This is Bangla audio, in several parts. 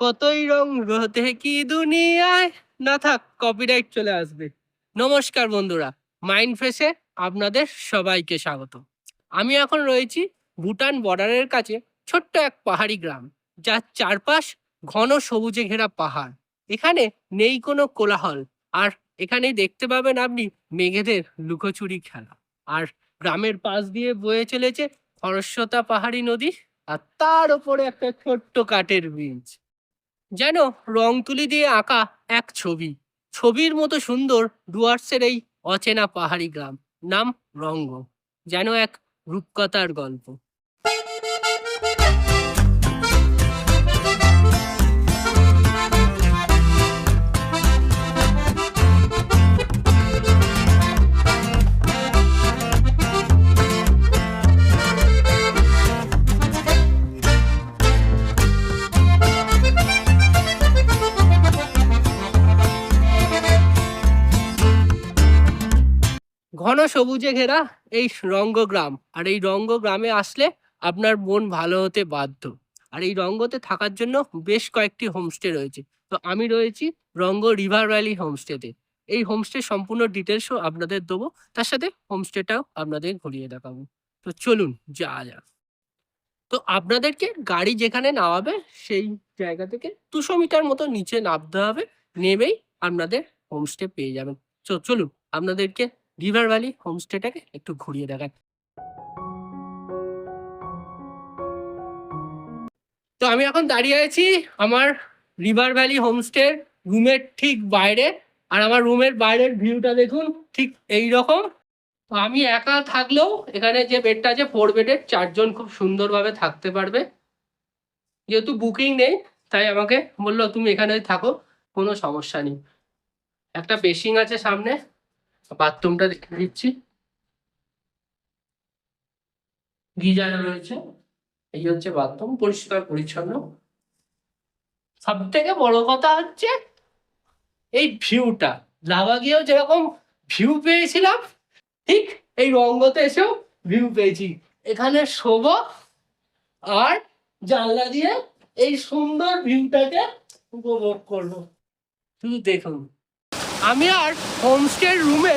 কতই রং দেখি দুনিয়ায়? না থাক কপিরাইট চলে আসবে। নমস্কার বন্ধুরা মাইন্ড ফ্রেশে আপনাদের সবাইকে স্বাগত। আমি এখন রয়েছি ভুটান বর্ডারের কাছে ছোট্ট এক পাহাড়ি গ্রাম, যার চারপাশ ঘন সবুজে ঘেরা পাহাড়। এখানে নেই কোনো কোলাহল, আর এখানেই দেখতে পাবেন আপনি মেঘেদের লুকোচুরি খেলা। আর গ্রামের পাশ দিয়ে বয়ে চলেছে খরস্বতা পাহাড়ি নদী, আর তার ওপরে একটা ছোট্ট কাঠের ব্রিজ যেন রং তুলি দিয়ে আঁকা এক ছবি। ছবির মতো সুন্দর ডুয়ার্সের এই অচেনা পাহাড়ি গ্রাম। নাম রঙ্গ। যেন এক রূপকথার গল্প। ঘন সবুজে ঘেরা এই রঙ্গ গ্রাম আর এই রঙ্গ গ্রামে আসলে আপনার মন ভালো হতে বাধ্য। আর এই রঙ্গতে থাকার জন্য বেশ কয়েকটি হোমস্টে রয়েছে। তো আমি রয়েছি রঙ্গ রিভার ভ্যালি হোমস্টেতে এই হোমস্টে সম্পূর্ণ ডিটেলসও আপনাদের দেবো। তার সাথে হোমস্টেটাও আপনাদের ঘুরিয়ে দেখাবো। তো চলুন যা যাক। তো আপনাদেরকে গাড়ি যেখানে নামাবে সেই জায়গা থেকে দুশো মিটার মতো নিচে নামতে হবে। নেমেই আপনাদের হোমস্টে পেয়ে যাবেন। তো চলুন আপনাদেরকে রিভার ভ্যালি হোমস্টেটাকে একটু ঘুরিয়ে দেখান। তো আমি এখন দাঁড়িয়ে আছি আমার রিভার ভ্যালি হোমস্টের রুমের ঠিক বাইরে। আর আমার রুমের বাইরের ভিউটা দেখুন, ঠিক এই রকম তো আমি একা থাকলেও এখানে যে বেডটা আছে ফোর বেডের চারজন খুব সুন্দরভাবে থাকতে পারবে। যেহেতু বুকিং নেই, তাই আমাকে বলল, তুমি এখানে থাকো, কোনো সমস্যা নেই। একটা বেসিং আছে সামনে। বাথরুমটা দেখে দিচ্ছি। গিজার রয়েছে। এই হচ্ছে বাথরুম, পরিষ্কার, পরিচ্ছন্ন। সব থেকে বড় কথা হচ্ছে, এই ভিউটা। লাভা গিয়েও যেরকম ভিউ পেয়েছিলাম, ঠিক এই রঙ্গতে এসেও ভিউ পেয়েছি। এখানে শোভ আর জানলা দিয়ে এই সুন্দর ভিউটাকে উপভোগ করব। শুধু দেখুন। আমি আর হোমস্টের রুমে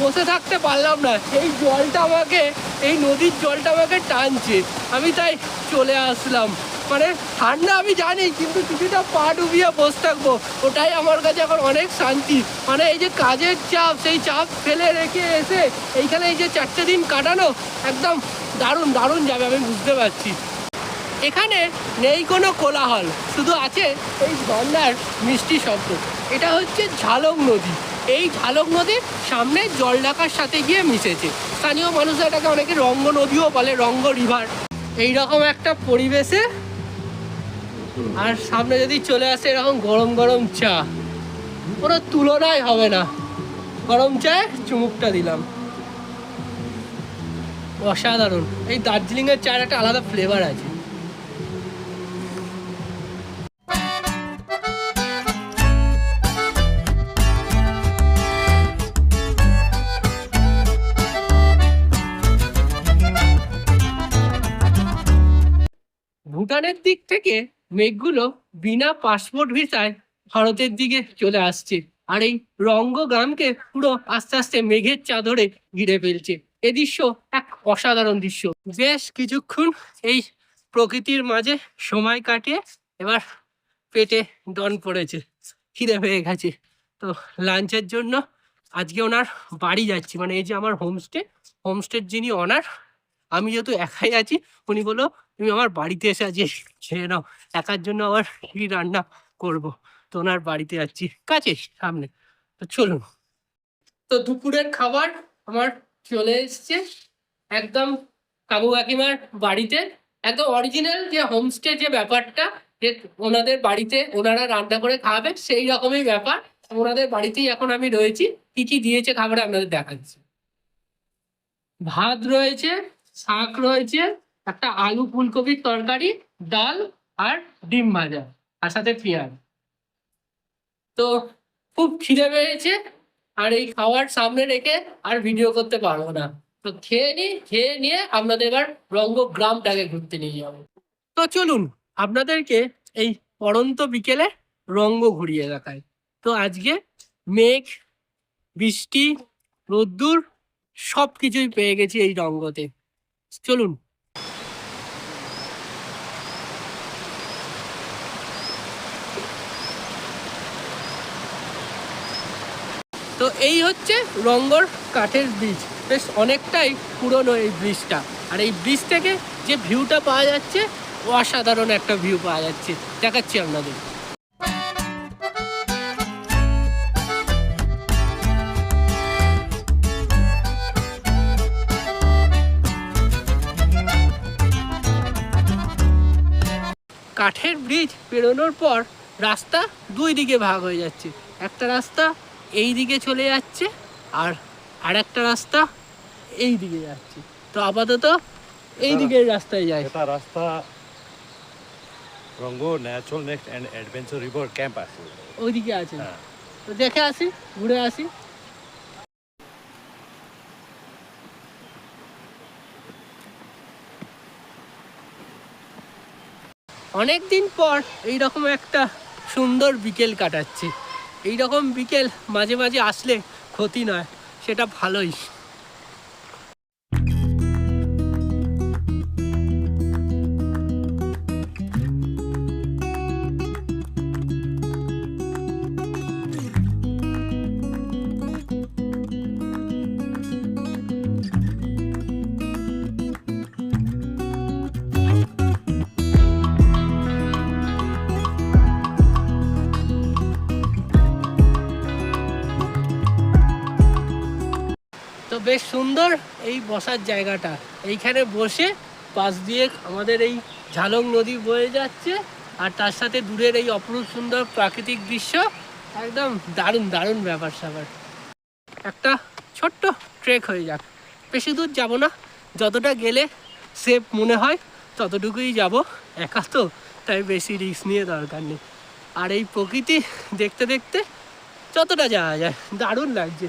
বসে থাকতে পারলাম না। এই জলটা আমাকে, এই নদীর জলটা আমাকে টানছে। আমি তাই চলে আসলাম। মানে ঠান্ডা আমি জানি, কিন্তু কিছুটা পা ডুবিয়ে বসে থাকব। ওটাই আমার কাছে এখন অনেক শান্তি। মানে এই যে কাজের চাপ, সেই চাপ ফেলে রেখে এসে এইখানে এই যে চারটে দিন কাটানো, একদম দারুণ দারুণ যাবে, আমি বুঝতে পারছি। এখানে নেই কোনো কোলাহল, শুধু আছে এই ঝর্ণার মিষ্টি শব্দ। এটা হচ্ছে ঝালক নদী। এই ঝালক নদীর সামনে জল ঢাকার সাথে গিয়ে মিশেছে। স্থানীয় মানুষরা এটাকে অনেকে রঙ্গ নদীও বলে, রঙ্গ রিভার। এইরকম একটা পরিবেশে আর সামনে যদি চলে আসে এরকম গরম গরম চা। কোনো তুলনাই হবে না। গরম চায় চুমুকটা দিলাম। অসাধারণ। এই দার্জিলিংয়ের চায়ের একটা আলাদা ফ্লেভার আছে। দিক থেকে মেঘগুলো বিনা পাসপোর্ট ভিসায় ভারতের দিকে চলে আসছে। আর এই রঙ্গ গ্রামকে পুরো আস্তে আস্তে মেঘের চাদরে ঘিরে ফেলছে। এ দৃশ্য এক অসাধারণ দৃশ্য। বেশ কিছুক্ষণ এই প্রকৃতির মাঝে সময় কাটিয়ে এবার পেটে ডন পড়েছে, খিদে পেয়ে গেছে। তো লাঞ্চের জন্য আজকে ওনার বাড়ি যাচ্ছি। মানে এই যে আমার হোমস্টে হোমস্টের যিনি অনার আমি যেহেতু একাই আছি, উনি বলল, তুমি আমার বাড়িতে এসে আজকে খেয়ে নাও, একার জন্য আবার কি রান্না করব? তো ওনার বাড়িতে যাচ্ছি কাছে, সামনে। তো চলুন। তো দুপুরের খাবার আমার চলে এসছে, একদম কাকু কাকিমার বাড়িতে। একদম অরিজিনাল যে হোমস্টে যে ব্যাপারটা, যে ওনাদের বাড়িতে ওনারা রান্না করে খাবে, সেই রকমই ব্যাপার। ওনাদের বাড়িতেই এখন আমি রয়েছি। কি কি দিয়েছে খাবারে আপনাদের দেখাচ্ছি। ভাত রয়েছে শাক রয়েছে, একটা আলু ফুলকপির তরকারি, ডাল আর ডিম ভাজা আর সাথে পেঁয়াজ। তো খুব খিদে পেয়েছে, আর এই খাওয়ার সামনে রেখে আর ভিডিও করতে পারব না। তো খেয়ে নি, খেয়ে নিয়ে আপনাদের এবার রঙ্গ গ্রামটাকে ঘুরতে নিয়ে যাব। তো চলুন, আপনাদেরকে এই পড়ন্ত বিকেলে রঙ্গ ঘুরিয়ে দেখায় তো আজকে মেঘ, বৃষ্টি, রোদ্দুর সব কিছুই পেয়ে গেছি এই রঙ্গতে। চলুন। তো এই হচ্ছে রঙ্গর কাঠের ব্রিজ। বেশ অনেকটাই পুরনো এই ব্রিজটা। আর এই ব্রিজ থেকে যে ভিউটা পাওয়া যাচ্ছে, অসাধারণ একটা ভিউ পাওয়া যাচ্ছে। দেখাচ্ছি আপনাদের। কাঠের ব্রিজ পেরোনোর পর রাস্তা দুই দিকে ভাগ হয়ে যাচ্ছে। একটা রাস্তা এই দিকে চলে যাচ্ছে আর আর একটা রাস্তা এই দিকে যাচ্ছে। তো আপাতত এই দিকের রাস্তায় যায় এটা রাস্তা Rango natural next and adventure river camp আছে। ওইদিকে আছে। হ্যাঁ। তো দেখে আসি ঘুরে আসি। অনেক দিন পর এইরকম একটা সুন্দর বিকেল কাটাচ্ছি। এই রকম বিকেল মাঝে মাঝে আসলে ক্ষতি নয়, সেটা ভালোই। বেশ সুন্দর এই বসার জায়গাটা। এইখানে বসে পাশ দিয়ে আমাদের এই ঝালং নদী বয়ে যাচ্ছে আর তার সাথে দূরের এই অপরূপ সুন্দর প্রাকৃতিক দৃশ্য একদম দারুণ দারুণ ব্যাপার স্যাপার। একটা ছোট্ট ট্রেক হয়ে যাক। বেশি দূর যাব না। যতটা গেলে সেফ মনে হয়, ততটুকুই যাব। একা তো, তাই বেশি রিস্ক নিয়ে দরকার নেই। আর এই প্রকৃতি দেখতে দেখতে যতটা যাওয়া যায়, দারুণ লাগছে।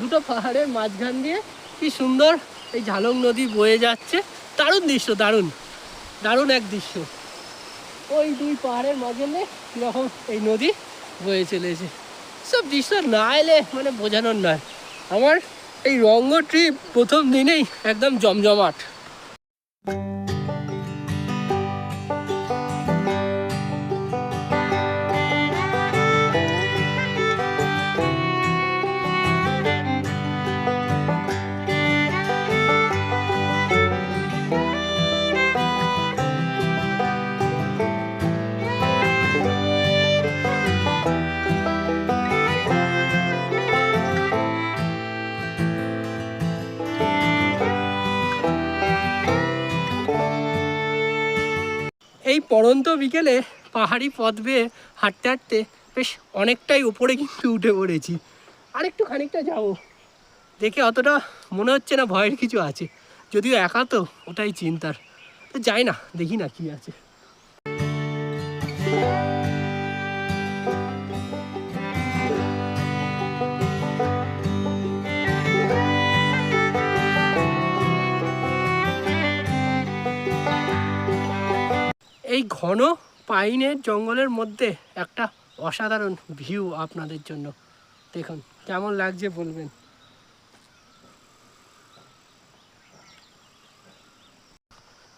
দুটো পাহাড়ের মাঝখান দিয়ে কি সুন্দর এই ঝালং নদী বয়ে যাচ্ছে। দারুণ দৃশ্য, দারুণ। দারুণ এক দৃশ্য। ওই দুই পাহাড়ের মাঝখানে কীরকম এই নদী বয়ে চলেছে। সব দৃশ্য না এলে মানে বোঝানোর নয়। আমার এই রঙ্গ ট্রিপ প্রথম দিনেই একদম জমজমাট। এই পড়ন্ত বিকেলে পাহাড়ি পথ বেয়ে হাঁটতে হাঁটতে বেশ অনেকটাই উপরে কিন্তু উঠে পড়েছি। আরেকটু খানিকটা যাব। দেখে অতটা মনে হচ্ছে না ভয়ের কিছু আছে। যদিও একা তো, ওটাই চিন্তার। তো যাই না, দেখি না কি আছে। এই ঘন পাইনের জঙ্গলের মধ্যে একটা অসাধারণ ভিউ আপনাদের জন্য। দেখুন, কেমন লাগছে বলবেন?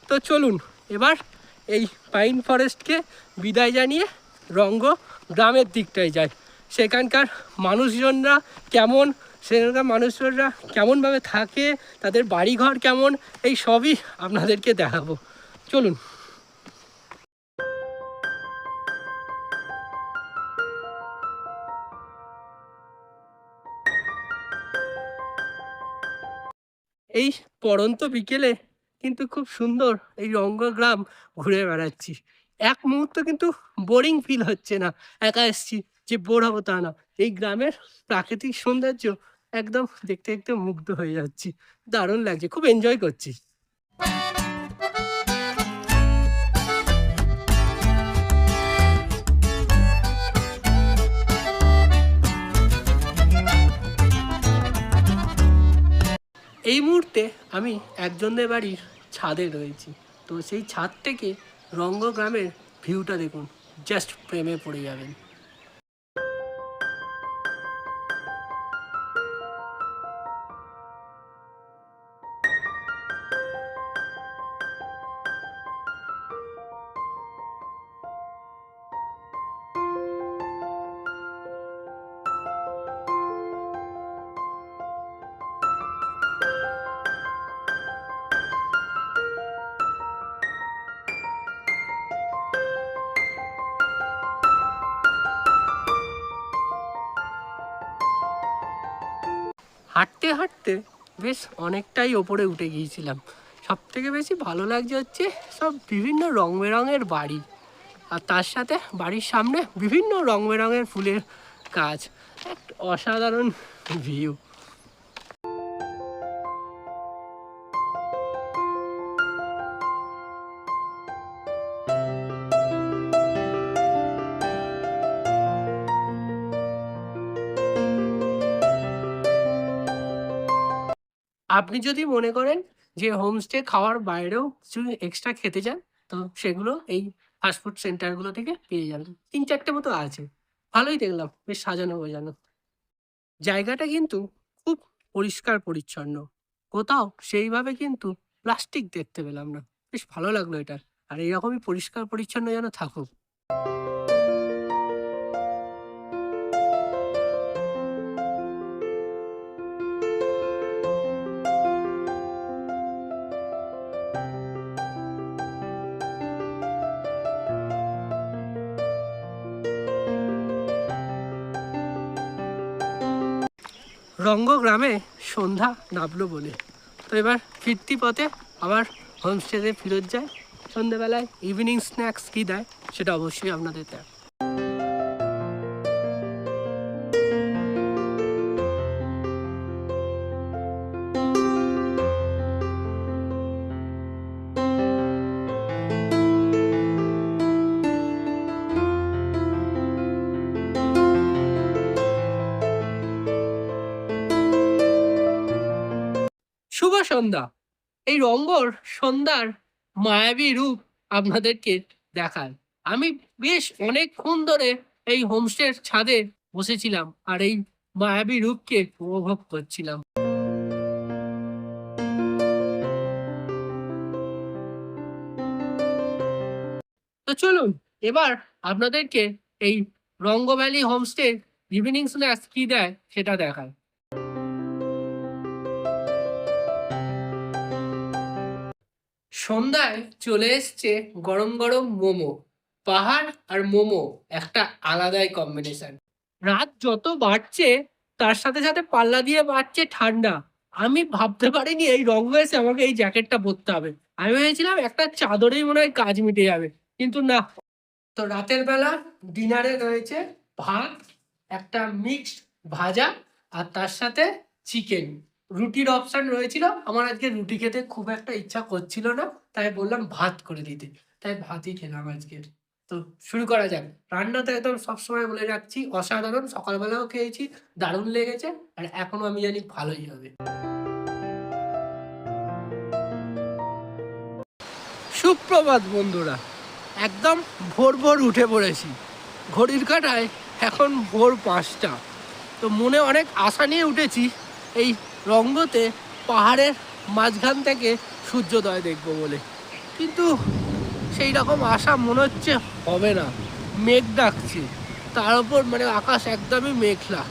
তো চলুন, এবার এই পাইন ফরেস্টকে বিদায় জানিয়ে রঙ্গ গ্রামের দিকটায় যায় সেখানকার মানুষজনরা কেমন, সেখানকার মানুষজনরা কেমনভাবে থাকে, তাদের বাড়িঘর কেমন, এই সবই আপনাদেরকে দেখাবো। চলুন। এই পড়ন্ত বিকেলে কিন্তু খুব সুন্দর এই রঙ্গগ্রাম ঘুরে বেড়াচ্ছি। এক মুহূর্ত কিন্তু বোরিং ফিল হচ্ছে না। একা এসছি যে বোর হব তা না। এই গ্রামের প্রাকৃতিক সৌন্দর্য একদম দেখতে দেখতে মুগ্ধ হয়ে যাচ্ছি। দারুণ লাগছে, খুব এনজয় করছি। এই মুহূর্তে আমি একজনদের বাড়ির ছাদে রয়েছি। তো সেই ছাদ থেকে রঙ্গ গ্রামের ভিউটা দেখুন। জাস্ট প্রেমে পড়ে যাবেন। হাঁটতে হাঁটতে বেশ অনেকটাই ওপরে উঠে গিয়েছিলাম। সব থেকে বেশি ভালো লাগছে হচ্ছে সব বিভিন্ন রং বেরঙের বাড়ি আর তার সাথে বাড়ির সামনে বিভিন্ন রং বেরঙের ফুলের গাছ। এক অসাধারণ ভিউ আপনি যদি মনে করেন যে হোমস্টে খাওয়ার বাইরেও কিছু এক্সট্রা খেতে চান, তো সেগুলো এই ফাস্টফুড সেন্টারগুলো থেকে পেয়ে যাবেন তিন চারটে মতো আছে। ভালোই দেখলাম, বেশ সাজানো গোজানো জায়গাটা কিন্তু খুব পরিষ্কার পরিচ্ছন্ন। কোথাও সেইভাবে কিন্তু প্লাস্টিক দেখতে পেলাম না। বেশ ভালো লাগল এটা। আর এইরকমই পরিষ্কার পরিচ্ছন্ন যেন থাকুক। রঙ্গ গ্রামে সন্ধ্যা নামলো বলে। তো এবার ফিরতি পথে আবার হোমস্টেতে ফিরত যায়। সন্ধ্যেবেলায় ইভিনিং স্ন্যাক্স কী দেয় সেটা অবশ্যই আপনাদের দেয় সন্ধ্যা। এই রঙ্গর সন্ধ্যার মায়াবী রূপ আপনাদেরকে দেখায়। আমি বেশ অনেকক্ষণ ধরে এই হোমস্টের ছাদে বসেছিলাম আর এই মায়াবী রূপকে উপভোগ করছিলাম। তো চলুন, এবার আপনাদেরকে এই রঙ্গ ভ্যালি হোমস্টে ইভিনিং স্ন্যাক্স কি দেয় সেটা দেখায় সন্ধ্যায় চলে এসছে গরম গরম মোমো, পাহাড় আর মোমো, একটা আলাদাই কম্বিনেশন রাত যত বাড়ছে, তার সাথে সাথে পাল্লা দিয়ে বাড়ছে ঠান্ডা। আমি ভাবতে পারিনি এই রঙ এসে আমাকে এই জ্যাকেটটা পরতে হবে। আমি ভেবেছিলাম একটা চাদরেই মনে হয় কাজ মিটে যাবে, কিন্তু না। তো রাতের বেলা ডিনারে রয়েছে ভাত, একটা মিক্সড ভাজা আর তার সাথে চিকেন রুটির অপশান রয়েছিল। আমার আজকে রুটি খেতে খুব একটা ইচ্ছা করছিল না, তাই বললাম ভাত করে দিতে। তাই ভাতই খেলাম আজকে। তো শুরু করা যাক। রান্না তো একদম সবসময় বলে রাখছি, অসাধারণ। সকালবেলাও খেয়েছি, দারুণ লেগেছে, আর এখনও আমি জানি ভালোই হবে। সুপ্রভাত বন্ধুরা, একদম ভোর ভোর উঠে পড়েছি। ঘড়ির কাটায় এখন ভোর পাঁচটা। তো মনে অনেক আশা নিয়ে উঠেছি, এই রঙ্গতে পাহাড়ের মাঝখান থেকে সূর্যোদয় দেখব বলে। কিন্তু সেই রকম আশা মনে হচ্ছে হবে না। মেঘ ডাকছে। তার উপর মানে আকাশ একদমই মেঘলা।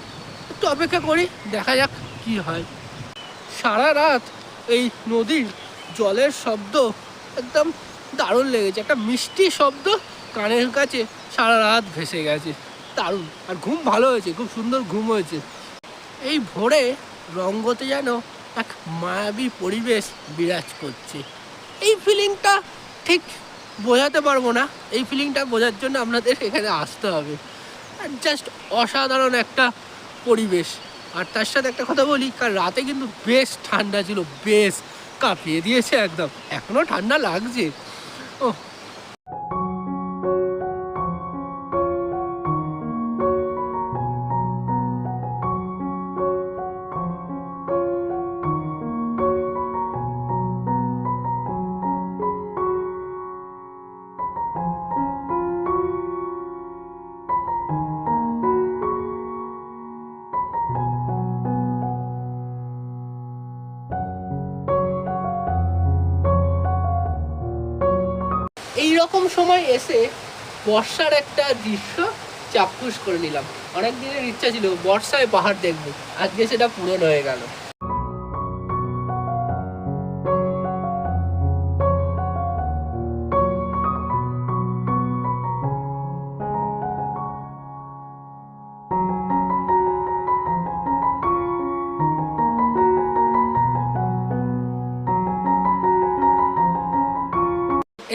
একটু অপেক্ষা করি, দেখা যাক কি হয়। সারা রাত এই নদীর জলের শব্দ একদম দারুণ লেগেছে। একটা মিষ্টি শব্দ কানের কাছে সারা রাত ভেসে গেছে। দারুণ। আর ঘুম ভালো হয়েছে, খুব সুন্দর ঘুম হয়েছে। এই ভোরে রঙ্গতে যেন এক মায়াবী পরিবেশ বিরাজ করছে। এই ফিলিংটা ঠিক বোঝাতে পারব না। এই ফিলিংটা বোঝার জন্য আপনাদের এখানে আসতে হবে। আর জাস্ট অসাধারণ একটা পরিবেশ। আর তার সাথে একটা কথা বলি, কাল রাতে কিন্তু বেশ ঠান্ডা ছিল, বেশ কাঁপিয়ে দিয়েছে একদম। এখনও ঠান্ডা লাগছে। ও এসে বর্ষার একটা দৃশ্য চাক্ষুষ করে নিলাম। অনেক দিনের ইচ্ছা ছিল, বর্ষায় পাহাড় দেখব। আজকে সেটা পূরণ হয়ে গেল।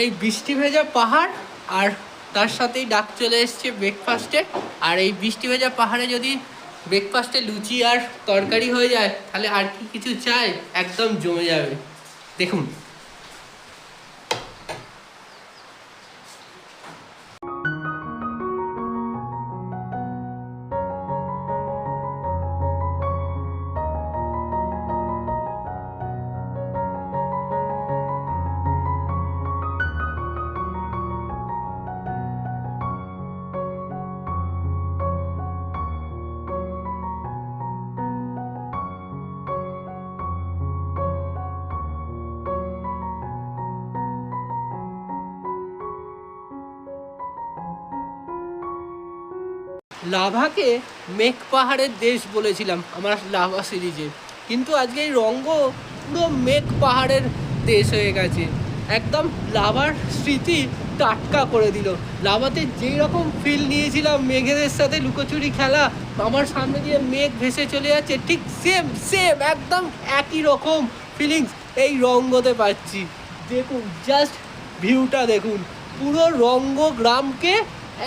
এই বৃষ্টি ভেজা পাহাড় আর তার সাথেই ডাক চলে এসছে ব্রেকফাস্টে আর এই বৃষ্টি ভেজা পাহাড়ে যদি ব্রেকফাস্টে লুচি আর তরকারি হয়ে যায়, তাহলে আর কি কিছু চাই? একদম জমে যাবে। দেখুন লাভাকে মেঘ পাহাড়ের দেশ বলেছিলাম আমার লাভা সিরিজে। কিন্তু আজকে এই রঙ্গ পুরো মেঘ পাহাড়ের দেশ হয়ে গেছে। একদম লাভার স্মৃতি টাটকা করে দিল। লাভাতে যেই রকম ফিল নিয়েছিলাম মেঘেদের সাথে লুকোচুরি খেলা, আমার সামনে দিয়ে মেঘ ভেসে চলে যাচ্ছে, ঠিক সেম সেম একদম একই রকম ফিলিংস এই রঙ্গতে পাচ্ছি। দেখুন জাস্ট ভিউটা দেখুন। পুরো রঙ্গ গ্রামকে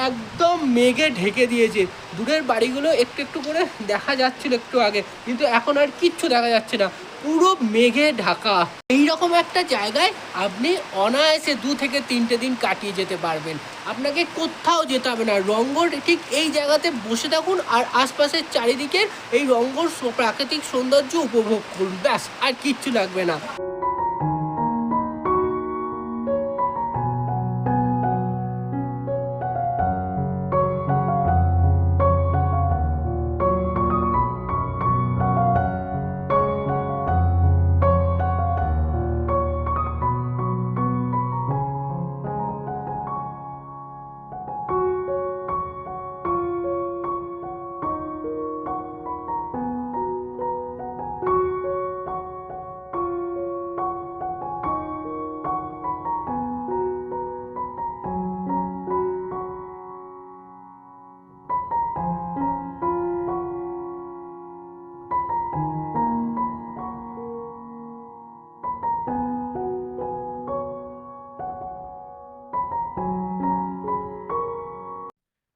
একদম মেঘে ঢেকে দিয়েছে। দূরের বাড়িগুলো একটু একটু করে দেখা যাচ্ছিল একটু আগে, কিন্তু এখন আর কিচ্ছু দেখা যাচ্ছে না। পুরো মেঘে ঢাকা। এইরকম একটা জায়গায় আপনি অনায়াসে দু থেকে তিনটে দিন কাটিয়ে যেতে পারবেন। আপনাকে কোথাও যেতে হবে না। রঙ্গর ঠিক এই জায়গাতে বসে থাকুন আর আশপাশের চারিদিকের এই রঙ্গর প্রাকৃতিক সৌন্দর্য উপভোগ করুন। ব্যাস, আর কিচ্ছু লাগবে না।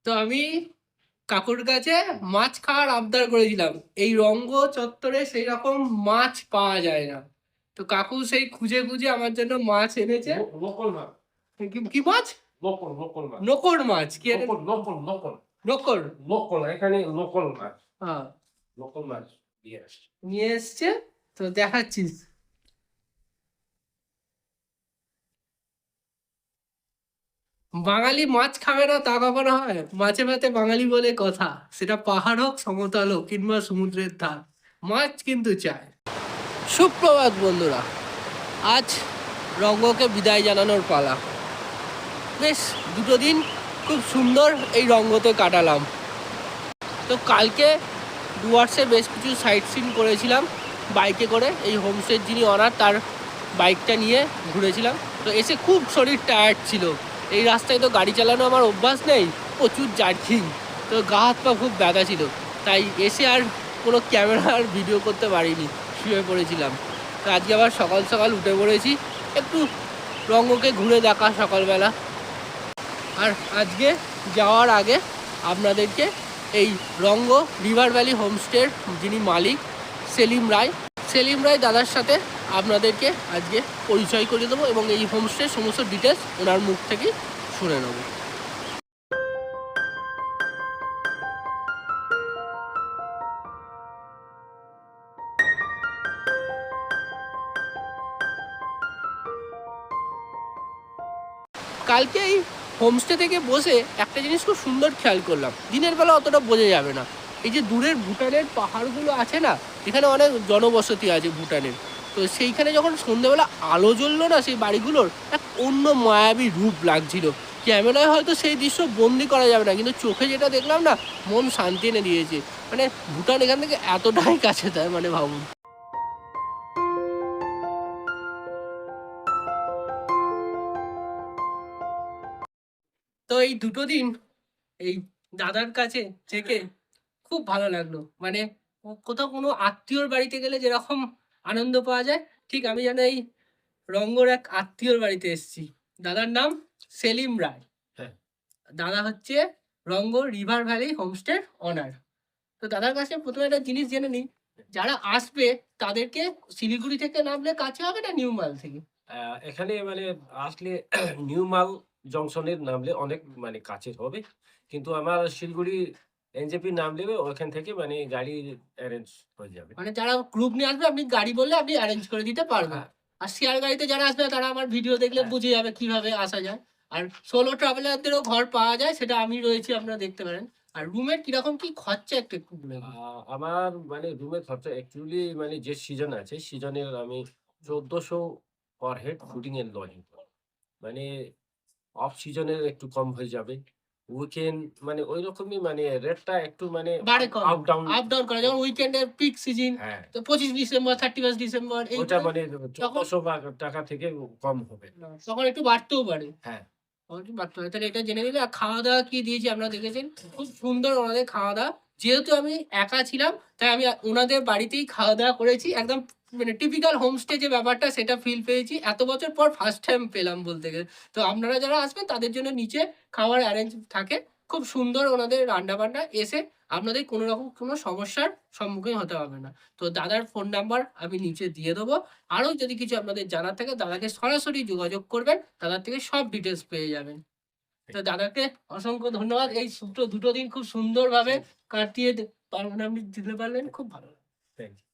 তো আমি কাকুর কাছে মাছ খাওয়ার আবদার করেছিলাম এই রঙ্গ চত্বরে সেই রকম মাছ পাওয়া যায় না। তো কাকু সেই খুঁজে খুঁজে আমার জন্য মাছ এনেছে। কি- কি মাছ? লোকাল লোকাল মাছ। নকর মাছ কি নকর লোকাল এখানে লোকাল মাছ। হ্যাঁ। লোকাল মাছ নিয়ে এসছে। তো দেখাচ্ছিস বাঙালি মাছ খাবে না, তা কখনো হয়? মাছে ভাতে বাঙালি বলে কথা। সেটা পাহাড় হোক, সমতল হোক, কিংবা সমুদ্রের ধার। মাছ কিন্তু চায়। সুপ্রভাত বন্ধুরা, আজ রঙ্গকে বিদায় জানানোর পালা। বেশ, দুটো দিন খুব সুন্দর এই রঙ্গতে কাটালাম। তো কালকে ডুয়ার্সে বেশ কিছু সাইট সিন করেছিলাম, বাইকে করে। এই হোমস্টের যিনি অনার, তার বাইকটা নিয়ে ঘুরেছিলাম। তো এসে খুব শরীর টায়ার্ড ছিল। এই রাস্তায় তো গাড়ি চালানো আমার অভ্যাস নেই, প্রচুর জার্কিং। তো গা হাত পা খুব ব্যথা ছিল, তাই এসে আর কোনো ক্যামেরা আর ভিডিও করতে পারিনি, শুয়ে পড়েছিলাম। তো আজকে আবার সকাল সকাল উঠে পড়েছি, একটু রঙ্গকে ঘুরে দেখা সকালবেলা। আর আজকে যাওয়ার আগে আপনাদেরকে এই রঙ্গ রিভার ভ্যালি হোমস্টের যিনি মালিক, সেলিম রায় সেলিম রায় দাদার সাথে আপনাদেরকে আজকে পরিচয় করিয়ে দেবো এবং এই হোমস্টের সমস্ত ডিটেলস ওনার মুখ থেকে শুনে নেব। কালকে এই হোমস্টে থেকে বসে একটা জিনিস খুব সুন্দর খেয়াল করলাম। দিনের বেলা অতটা বোঝা যাবে না। এই যে দূরের ভুটানের পাহাড়গুলো আছে না, এখানে অনেক জনবসতি আছে ভুটানের। তো সেইখানে যখন সন্ধ্যেবেলা আলো জ্বললো না সেই বাড়িগুলোর, এক অন্য মায়াবী রূপ লাগছিল। ক্যামেরায় হয়তো সেই দৃশ্য বন্দি করা যাবে না, কিন্তু চোখে যেটা দেখলাম না, মন শান্তি এনে দিয়েছে। মানে ভুটান এখান থেকে এতটাই কাছে তাই মানে ভাবুন। তো এই দুটো দিন এই দাদার কাছে থেকে খুব ভালো লাগল। মানে কোথাও কোনো আত্মীয়র বাড়িতে গেলে যেরকম আনন্দ পাওয়া যায়। ঠিক আমি যেন এই রঙ্গর এক আত্মীয়র বাড়িতে এসেছি। দাদার নাম সেলিম রায়। হ্যাঁ। দাদা হচ্ছে রঙ্গ রিভার ভ্যালি হোমস্টের অনার তো দাদার কাছে প্রথমে একটা জিনিস জেনে নিই। যারা আসবে তাদেরকে শিলিগুড়ি থেকে নামলে কাছে হবে না নিউ মাল থেকে? এখানে মানে আসলে নিউ মাল জংশনের নামলে অনেক মানে কাছের হবে। কিন্তু আমার শিলিগুড়ি এনজেপি নামলে ওখান থেকে মানে গাড়ি অ্যারেঞ্জ হয়ে যাবে। মানে যারা গ্রুপ নিয়ে আসবে আপনি গাড়ি বললে আপনি অ্যারেঞ্জ করে দিতে পারবেন হ্যাঁ। আর শেয়ার গাড়িতে যারা আসবে তারা আমার ভিডিও দেখলে হ্যাঁ। বুঝে যাবে কীভাবে আসা যায়। আর সোলো ট্রাভেলারদেরও ঘর পাওয়া যায় সেটা আমি রয়েছি আপনারা দেখতে পারেন। আর রুমের কীরকম কি খরচা একটু একটু বলে আমার মানে রুমের খরচা অ্যাকচুয়ালি মানে যে সিজন আছে সিজনের আমি চোদ্দশো per head fooding and lodging মানে অফ সিজনের একটু কম হয়ে যাবে। উইকেন্ড মানে ওই রকমই মানে রেটটা একটু মানে আপ ডাউন আপ ডাউন করা যেমন উইকেন্ডের পিক সিজন হ্যাঁ। তো পঁচিশ ডিসেম্বর থার্টি ফার্স্ট ডিসেম্বর এই ওটা মানে চোদ্দশো টাকা থেকে কম হবে। তখন একটু বাড়তেও পারে। হ্যাঁ। বাড়তে পারে। তাহলে এটা জেনে নিলে আর খাওয়া দাওয়া কি দিয়েছি আপনারা দেখেছেন? খুব সুন্দর ওনাদের খাওয়া দাওয়া যেহেতু আমি একা ছিলাম তাই আমি ওনাদের বাড়িতেই খাওয়া দাওয়া করেছি একদম মানে টিপিক্যাল হোমস্টে যে ব্যাপারটা সেটা ফিল পেয়েছি। এত বছর পর ফার্স্ট টাইম পেলাম বলতে গেলে। তো আপনারা যারা আসবেন তাদের জন্য নিচে খাওয়ার অ্যারেঞ্জ থাকে। খুব সুন্দর ওনাদের রান্না বান্না এসে আপনাদের কোনো রকম কোনো সমস্যার সম্মুখীন হতে হবে না। তো দাদার ফোন নাম্বার আমি নিচে দিয়ে দেবো। আরও যদি কিছু আপনাদের জানার থাকে দাদাকে সরাসরি যোগাযোগ করবেন। দাদার থেকে সব ডিটেলস পেয়ে যাবেন। তো দাদাকে অসংখ্য ধন্যবাদ। এই দুটো দুটো দিন খুব সুন্দরভাবে কাটিয়ে মানে আপনি দিতে পারলেন। খুব ভালো থ্যাংক ইউ